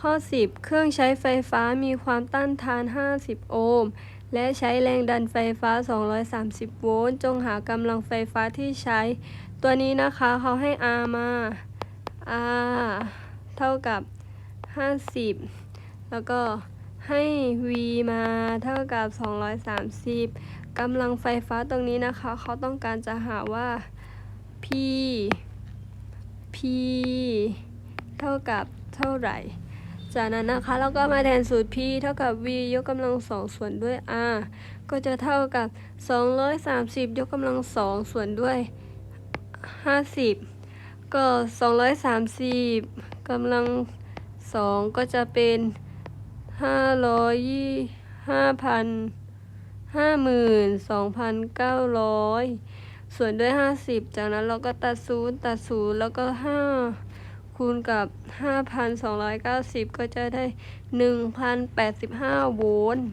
ข้อ 10 เครื่องใช้ไฟฟ้ามีความต้านทาน 50 โอห์ม และใช้แรงดันไฟฟ้า 230 โวลต์ จงหากำลังไฟฟ้าที่ใช้ ตัวนี้นะคะเขาให้ R มา R เท่ากับ 50 แล้วก็ให้ V มาเท่ากับ 230 กำลังไฟฟ้าตรงนี้นะคะ เขาต้องการจะหาว่า P P เท่ากับเท่าไหร่ จากนั้นนะคะเราก็มาแทนสูตร P เท่ากับ V ยกกำลังสองส่วนด้วย R ก็จะเท่ากับ 230 ยกกำลังสองส่วนด้วย 50 ก็ 230กำลังสองก็จะเป็น500ยี่ห้าพันห้าหมื่นสองพันเก้าร้อยส่วนด้วย 50 จากนั้นเราก็ตัดศูนย์ตัดศูนย์แล้วก็5 คูณกับ 5,290 ก็จะได้ 1,085 โวลต์